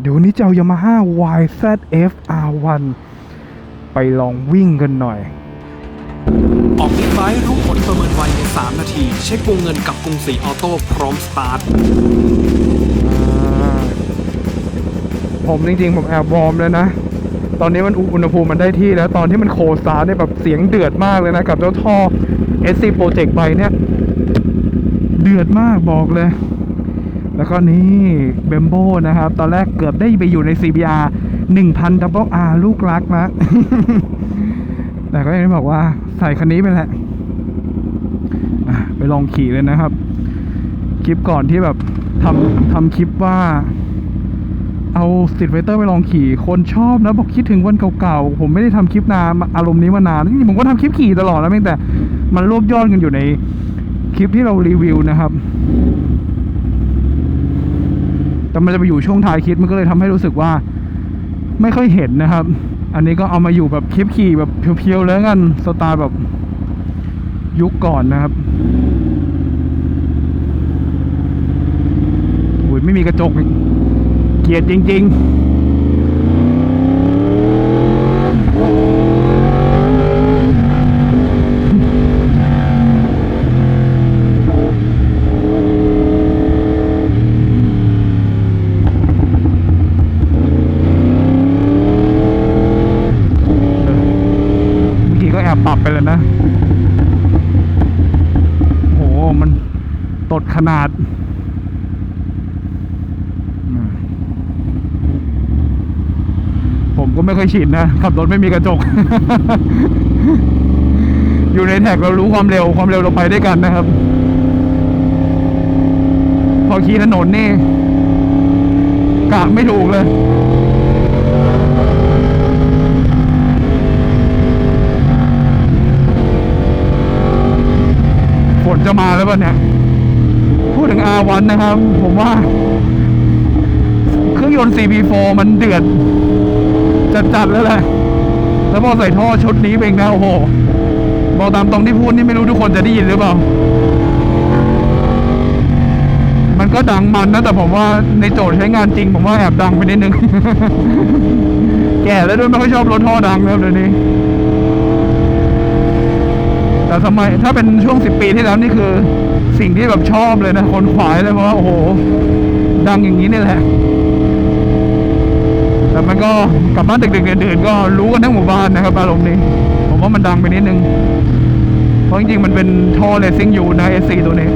เดี๋ยววันนี้จะเอา Yamaha YZF R1 ไปลองวิ่งกันหน่อย ออกบิ๊กไบค์รู้ผลประเมินไวใน 3 นาที เช็ควงเงินกับกรุงศรีออโต้พร้อมสตาร์ท ผมจริงๆ ผมแอบวอร์มแล้วนะ ตอนนี้มันอุณหภูมิมันได้ที่แล้ว ตอนที่มันโคสตาร์ทเนี่ยแบบเสียงเดือดมากเลยนะ กับเจ้าท่อ SC Project ไปเนี่ย เดือดมากบอกเลย แล้วก็นี่เบมโบนะครับ ตอนแรกเกือบได้ไปอยู่ใน CBR 1000 Double R ลูกรักนะแต่ก็ยังได้บอกว่าใส่คันนี้ไปแหละไปลองขี่เลยนะครับ คลิปก่อนที่แบบทำทำคลิปว่า เอาสตรีทไฟเตอร์ไปลองขี่ คนชอบนะ บอกคิดถึงวันเก่าๆ ผมไม่ได้ทำคลิปนานอารมณ์นี้มานานจริงๆผมก็ทำคลิปขี่ตลอดนะเพียงแต่มันรวบยอดกันอยู่ในคลิปที่เรารีวิวนะครับ แต่มันจะไปอยู่ช่วงท้ายคลิปมันก็เลยทำให้รู้สึกว่าไม่ค่อยเห็นนะครับ อันนี้ก็เอามาอยู่แบบคลิปขี่แบบเพียวๆแล้วกันสไตล์แบบยุคก่อนนะครับอุ้ยไม่มีกระจกเกียดจริง ๆ เมื่อกี้ก็แอบปรับไปแล้วนะ โห มันตดขนาดอืม ผมก็ไม่ค่อยชินนะขับรถไม่มีกระจก อยู่ในแท็กเรารู้ความเร็วความเร็วเราไปด้วยกันนะครับ พอขี่ถนนนี่กะไม่ถูกเลยฝนจะมาแล้วป่ะเนี่ย พูดถึง R1 นะครับ ผมว่า เครื่องยนต์ CB4 มันเดือด จัดๆแล้วแหละแล้วพอใส่ท่อชุดนี้ไปอีกนะโอ้โหบอกตามตรงที่พูดนี่ไม่รู้ทุกคนจะได้ยินหรือเปล่า มันก็ดังมันนะแต่ผมว่าในโจทย์ใช้งานจริง ผมว่าแอบดังไปนิดนึง แก่แล้วด้วยไม่ค่อยชอบรถท่อดังแล้วเดี๋ยวนี้ แต่สมัยถ้าเป็นช่วงสิบปีที่แล้วนี่คือ สิ่งที่แบบชอบเลยนะ คนขวายเลยเพราะว่าโอ้โห ดังอย่างนี้นี่แหละ แต่มันก็กลับบ้านดึกๆดื่นๆก็รู้กันทั้งหมู่บ้านนะครับอารมณ์นี้ ผมว่ามันดังไปนิดนึง เพราะจริงๆมันเป็นท่อเลสซิ่งอยู่นะ S4 ตัวนี้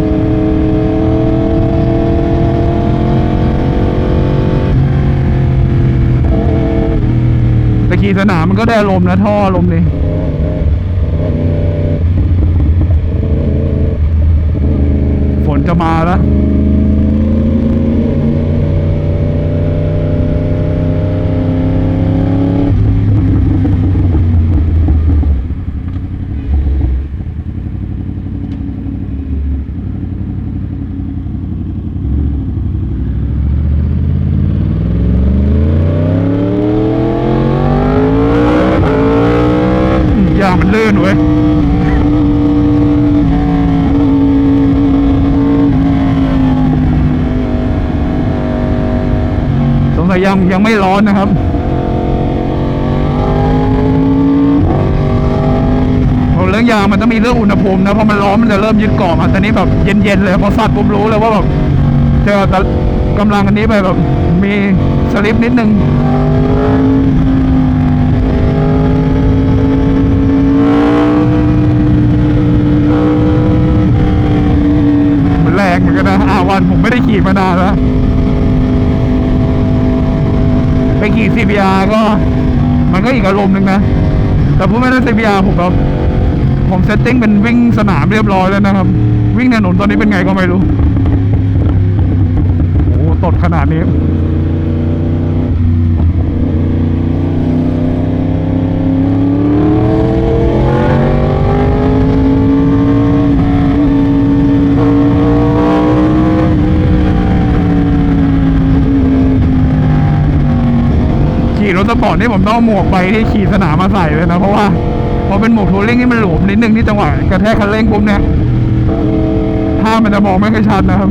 แต่ขี่สนามมันก็ได้อารมนะท่ออารมนี้ฝนจะมาแล้ว ยางมันลื่นเว้ย สงสั ยยังยังไม่ร้อนนะครับเพราะเรื่องยางมันต้องมีเรื่องอุณหภูมินะเพราะมันร้อนมันจะเริ่มยึดเกาะมาแต่นี้แบบเย็นๆเลยพอสัตว์ปุ๊บรู้เลยว่าแบบเจอแต่กำลังอันนี้ไปแบบมีสลิปนิดนึงมันแรงเหมือนกันนะอาวันผมไม่ได้ขี่มานานแล้ว ไปขี่ CBR ก็ มันก็อีกอารมณ์หนึ่งนะ แต่พูดไม่ได้ซีพียาผมก็ผมเซตติ้งเป็นวิ่งสนามเรียบร้อยแล้วนะครับ วิ่งถนนตอนนี้เป็นไงก็ไม่รู้โอ้โหตดขนาดนี้ ก่อนที่ผมต้องหมวกใบที่ขี่สนามมาใส่เลยนะ เพราะว่าพอเป็นหมวกทัวร์เร่งนี่มันหลวมนิดนึงที่จังหวะกระแทกคันเร่งปุ๊บเนี่ยถ้ามันจะมองไม่ค่อยชัดนะครับ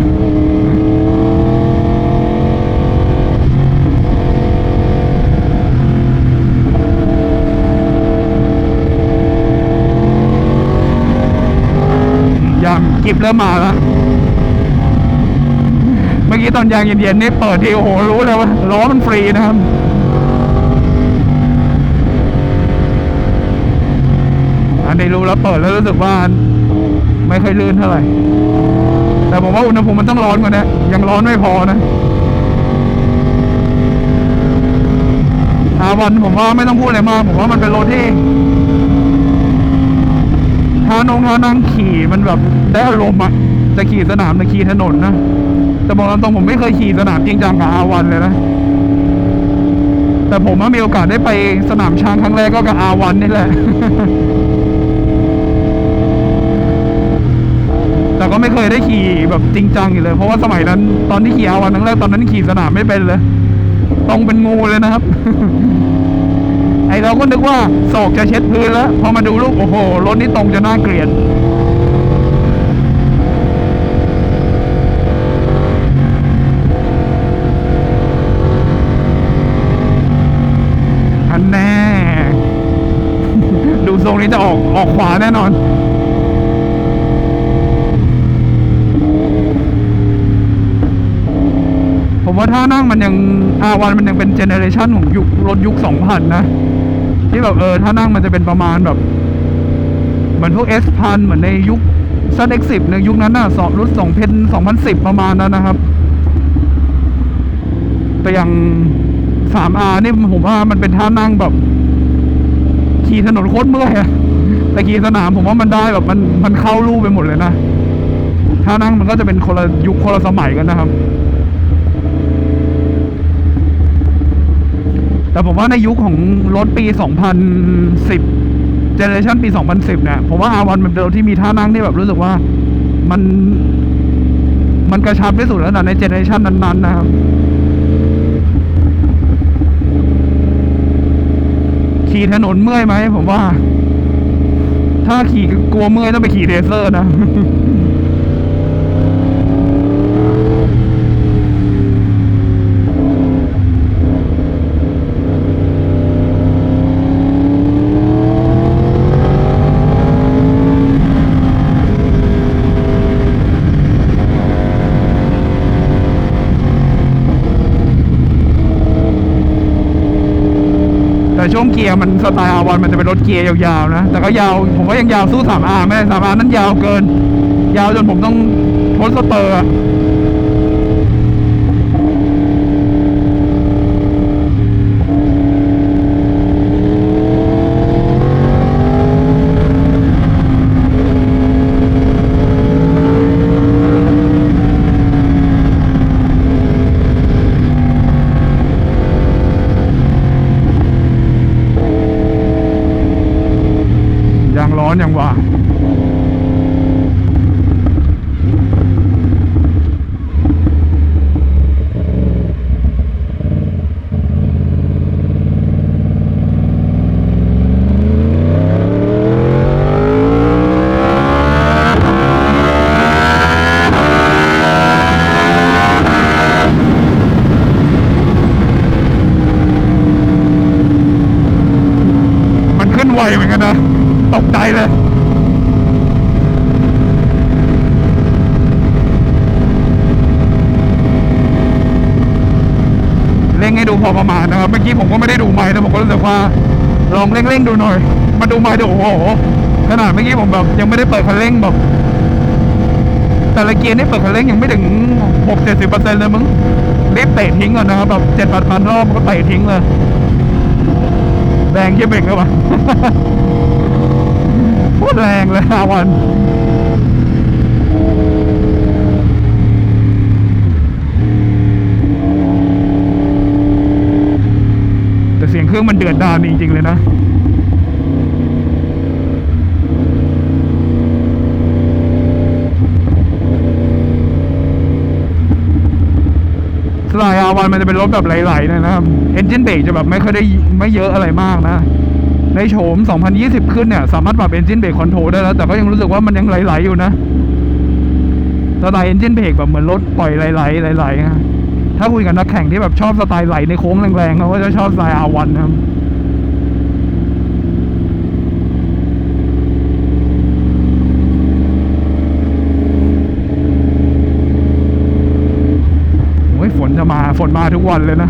ยางกิบเริ่มมาแล้วเมื่อกี้ตอนยางเย็นๆนี่เปิดทีโอ้โหรู้เลยว่าล้อมันฟรีนะครับ อันรู้แล้วเปิดแล้วรู้สึกว่าไม่ค่อยลื่นเท่าไหร่ แต่ผมว่าอุณหภูมิมันต้องร้อนกว่านี้ยังร้อนไม่พอนะอาวันผมว่าไม่ต้องพูดอะไรมากผมว่ามันเป็นรถที่ถ้านงถ้านั่งขี่มันแบบได้อารมณ์อะจะขี่สนามหรือขี่ถนนนะแต่บอกตรงๆผมไม่เคยขี่สนามจริงจังกับอาวันเลยนะแต่ผมว่ามีโอกาสได้ไปสนามช้างครั้งแรกก็กับอาวันนี่แหละ แต่ก็ไม่เคยได้ขี่แบบจริงจังอยู่เลย เพราะว่าสมัยนั้นตอนที่ขี่อาวันครั้งแรกตอนนั้นขี่สนามไม่เป็นเลย ตรงเป็นงูเลยนะครับ ไอเราก็นึกว่าศอกจะเช็ดพื้นแล้ว พอมาดูรูปโอ้โหรถนี่ตรงจะน่าเกลียดอันแน่ ดูทรงนี้จะออกออกขวาแน่นอน ผมว่าท่านั่งมันยังอาวันมันยังเป็นเจเนอเรชันของยุครถยุคสองพันนะ ที่แบบเออท่านั่งมันจะเป็นประมาณแบบ เหมือนพวก S พันเหมือนในยุคซันเอ็กสิบในยุคนั้นน่ะสองรุ่นสองเพนสองพันสิบประมาณนั้นนะครับ แต่อย่างสามอานี่ผมว่ามันเป็นท่านั่งแบบ ขี่ถนนโคตรเมื่อยอะแต่ขี่สนามผมว่ามันได้แบบมันมันเข้ารูปไปหมดเลยนะท่านั่งมันก็จะเป็นคนละยุคคนละสมัยกันนะครับ แต่ผมว่าในยุคของรถปี 2010 เจเนอเรชันปี 2010 เนี่ย ผมว่า R1 มันเป็นรถที่มีท่านั่งที่แบบรู้สึกว่ามันมันกระชับที่สุดแล้วนะในเจเนอเรชันนั้นๆนะครับ ขี่ถนนเมื่อยไหมผมว่า ถ้าขี่กลัวเมื่อยต้องไปขี่เรเซอร์นะ ช่วงเกียร์มันสไตล์อาวันมันจะเป็นรถเกียร์ยาวๆนะ แต่ก็ยาวผมว่ายังยาวสู้สามอาไม่ได้สามอานั้นยาวเกิน ยาวจนผมต้องทดสเตอร์ องร้อนยังว่า มันขึ้นไวเหมือนกันนะ ตกใจเลย เร่งให้ดู พอประมาณนะครับ เมื่อกี้ผมก็ไม่ได้ดูไม้แต่ผมก็รู้สึกว่าลองเร่งๆดูหน่อย มาดูไม้ดูโอ้โห ขนาดเมื่อกี้ผมแบบยังไม่ได้เปิดคันเร่งแบบแต่ละเกียร์นี่เปิดคันเร่งยังไม่ถึงหกเจ็ดสิบเปอร์เซ็นต์เลยมึงรีบเตะทิ้งก่อนนะครับแบบเจ็ดพันพันรอบก็เตะทิ้งเลยแดงเยี่ยเบ่งเลยวะโคตรแรงเลยอาวัน เสียงเครื่องมันเดือดดาลจริงๆเลยนะสไล์อาวันมันจะเป็นรถแบบไหลๆนะครับเอนจินเบรกจะแบบไม่ค่อยได้ไม่เยอะอะไรมากนะ ในโฉม 2020 ขึ้นเนี่ย สามารถปรับเอนจินเบรกคอนโทรลได้แล้ว แต่ก็ยังรู้สึกว่ามันยังไหลๆอยู่นะสไตล์เอนจินเบรกแบบเหมือนรถปล่อยไหลๆไหลๆนะ ถ้าคุยกับนักแข่งที่แบบชอบสไตล์ไหลในโค้งแรงๆเขาก็จะชอบสไตล์อาวันนะครับฝนจะมาฝนมาทุกวันเลยนะ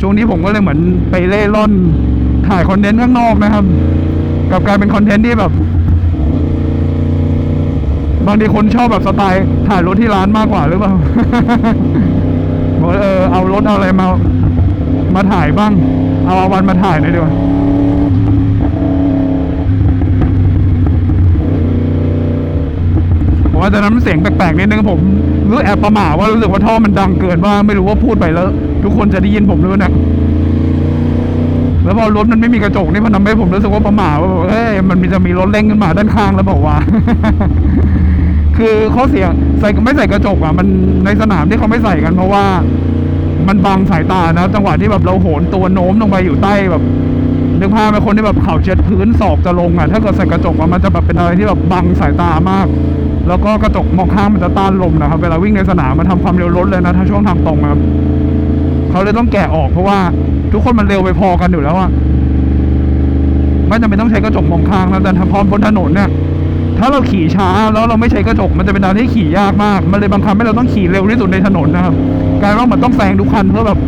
ช่วงนี้ผมก็เลยเหมือนไปเล่ร่อนถ่ายคอนเทนต์ข้างนอกนะครับ กับการเป็นคอนเทนต์ที่แบบ บางทีคนชอบแบบสไตล์ถ่ายรถที่ร้านมากกว่าหรือเปล่าบอกเออเอารถเอาอะไรมา มาถ่ายบ้าง เอาอาวันมาถ่ายหน่อยดีกว่าผมว่าตอนนั้นเสียงแปลกๆนิดนึงผมรู้แอบประหม่าว่ารู้สึกว่าท่อมันดังเกินว่าไม่รู้ว่าพูดไปแล้ว ทุกคนจะได้ยินผมหรือเปล่าแล้วพอรถมันไม่มีกระจกนี่มันทำให้ผมรู้สึกว่าประหม่าว่าเอ้ยมันมีจะมีรถเร่งขึ้นมาด้านข้างแล้วบอกว่า คือข้อเสียใส่ไม่ใส่กระจกอะมันในสนามที่เขาไม่ใส่กัน เพราะว่ามันบังสายตานะจังหวะที่แบบเราโหนตัวโน้มลงไปอยู่ใต้แบบนึกภาพเป็นคนที่แบบเข่าเช็ดพื้นศอกจะลงอะถ้าเกิดใส่กระจกอะมันจะแบบเป็นอะไรที่แบบบังสายตามาก แล้วก็กระจกมองข้างมันจะต้านลมนะครับเวลาวิ่งในสนามมันทำความเร็วลดเลยนะถ้าช่วงทางตรงครับเขาเลยต้องแกะออกเพราะว่าทุกคนมันเร็วไปพอกันอยู่แล้วอะไม่จำเป็นต้องใช้กระจกมองข้างนะแต่ถ้าพร้อมบนถนนเนี่ย ถ้าเราขี่ช้าแล้วเราไม่ใช้กระจกมันจะเป็นอะไรที่ขี่ยากมาก มันเลยบังคับให้เราต้องขี่เร็วที่สุดในถนนนะครับกายว่าเหมือนต้องแซงทุกคันเพื่อแบบ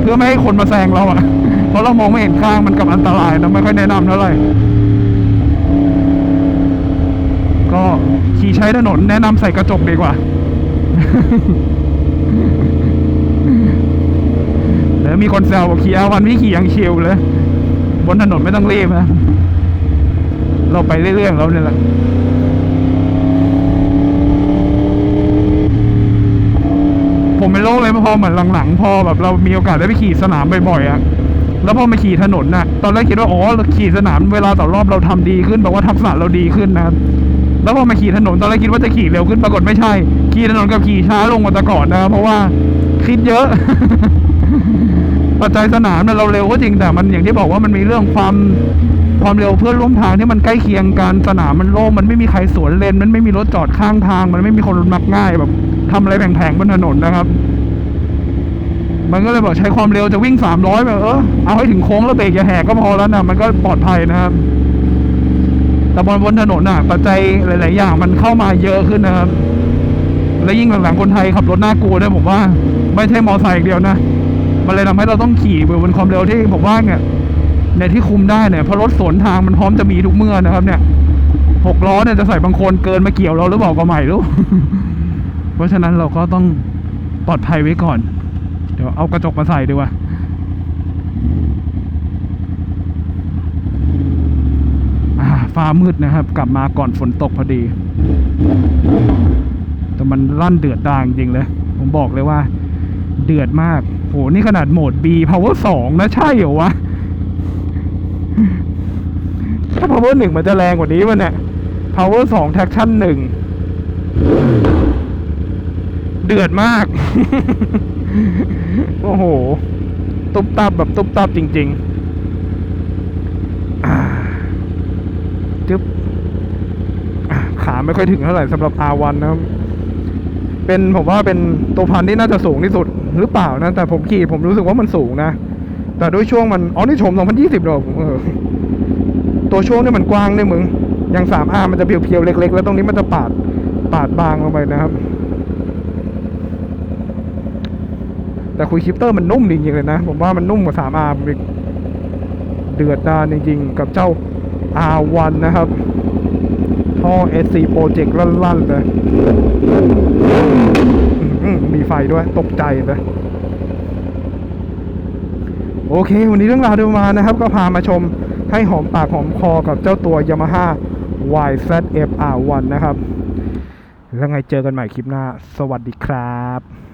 เพื่อไม่ให้คนมาแซงเราอะเพราะเรามองไม่เห็นข้างมันกับอันตรายนะไม่ค่อยแนะนำเท่าไหร่ก็ขี่ใช้ถนนแนะนำใส่กระจกดีกว่าแล้วมีคนแซวบอกขี่อาวันพี่ขี่ยังเชิวเลย บนถนนไม่ต้องรีบนะ เราไปเรื่อยๆเราเนี่ยแหละ ผมเป็นโรคเลยพอเหมือนหลังๆ พอแบบเรามีโอกาสได้ไปขี่สนามบ่อยๆอะแล้วพอมาขี่ถนนน่ะตอนแรกคิดว่าอ๋อเราขี่สนามเวลาต่อรอบเราทำดีขึ้นแปลว่าทักษะเราดีขึ้นนะแล้วพอมาขี่ถนนตอนแรกคิดว่าจะขี่เร็วขึ้นปรากฏไม่ใช่ ขี่ถนนกับขี่ช้าลงกว่าแต่ก่อนนะครับเพราะว่าคิดเยอะ ปัจจัยสนามเนี่ยเราเร็วก็จริงแต่มันอย่างที่บอกว่ามันมีเรื่องความความเร็วเพื่อนร่วมทางที่มันใกล้เคียงกันสนามมันโล่งมันไม่มีใครสวนเลนมันไม่มีรถจอดข้างทาง มันไม่มีคนมักง่ายแบบ ทำอะไรแผงๆบนถนนนะครับ มันก็เลยบอกใช้ความเร็วจะวิ่งสามร้อยแบบเออเอาให้ถึงโค้งแล้วเบรกอย่าแหกก็พอแล้วนะมันก็ปลอดภัยนะครับ แต่บนบนถนนน่ะ ปัจจัยหลาย ๆ อย่างมันเข้ามาเยอะขึ้นนะครับ และยิ่งหลังๆคนไทยขับรถน่ากลัวด้วยผมว่า ไม่ใช่มอไซค์อย่างเดียวนะมันเลยทำให้เราต้องขี่บนความเร็วที่ผมว่าเนี่ยในที่คุมได้เนี่ยเพราะรถสวนทางมันพร้อมจะมีทุกเมื่อนะครับ เนี่ยหกล้อเนี่ยจะใส่บางคนเกินมาเกี่ยวเราหรือเปล่าก็ไม่รู้ เพราะฉะนั้นเราก็ต้องปลอดภัยไว้ก่อน เดี๋ยวเอากระจกมาใส่ดีกว่าอ่าฟ้ามืดนะครับ กลับมาก่อนฝนตกพอดี แต่มันลั่นเดือดดางจริงเลย ผมบอกเลยว่า เดือดมาก โห นี่ขนาดโหมด B power 2 นะ ใช่เหรอวะ ถ้า power 1 มันจะแรงกว่านี้มันเนี่ย power 2 traction 1 เดือดมาก โอ้โห ตุ๊บตับแบบตุ๊บตับจริงๆจึ๊บขาไม่ค่อยถึงเท่าไหร่สำหรับ R1 นะครับ เป็นผมว่าเป็นตัวพันที่น่าจะสูงที่สุดหรือเปล่านะ แต่ผมขี่ผมรู้สึกว่ามันสูงนะ แต่ด้วยช่วงมัน อ๋อ นี่ชม 2020หรอกเออตัวช่วงนี่มันกว้างเนี่ยมึง อย่าง 3R มันจะเพียวๆเล็ก ๆ แล้วตรงนี้มันจะปาดปาดบางลงไปนะครับ แต่คุยชิปเตอร์มันนุ่มจริงๆเลยนะ ผมว่ามันนุ่มกว่า 3R อีกเดือดดานจริงๆ กับเจ้า R1 นะครับ ท่อ SC Project ลั่นๆเลยมีไฟด้วยตกใจเลยโอเค วันนี้เรื่องราวเดิมมานะครับ ก็พามาชมให้หอมปากหอมคอกับเจ้าตัว Yamaha YZF R1 นะครับ แล้วไงเจอกันใหม่คลิปหน้า สวัสดีครับ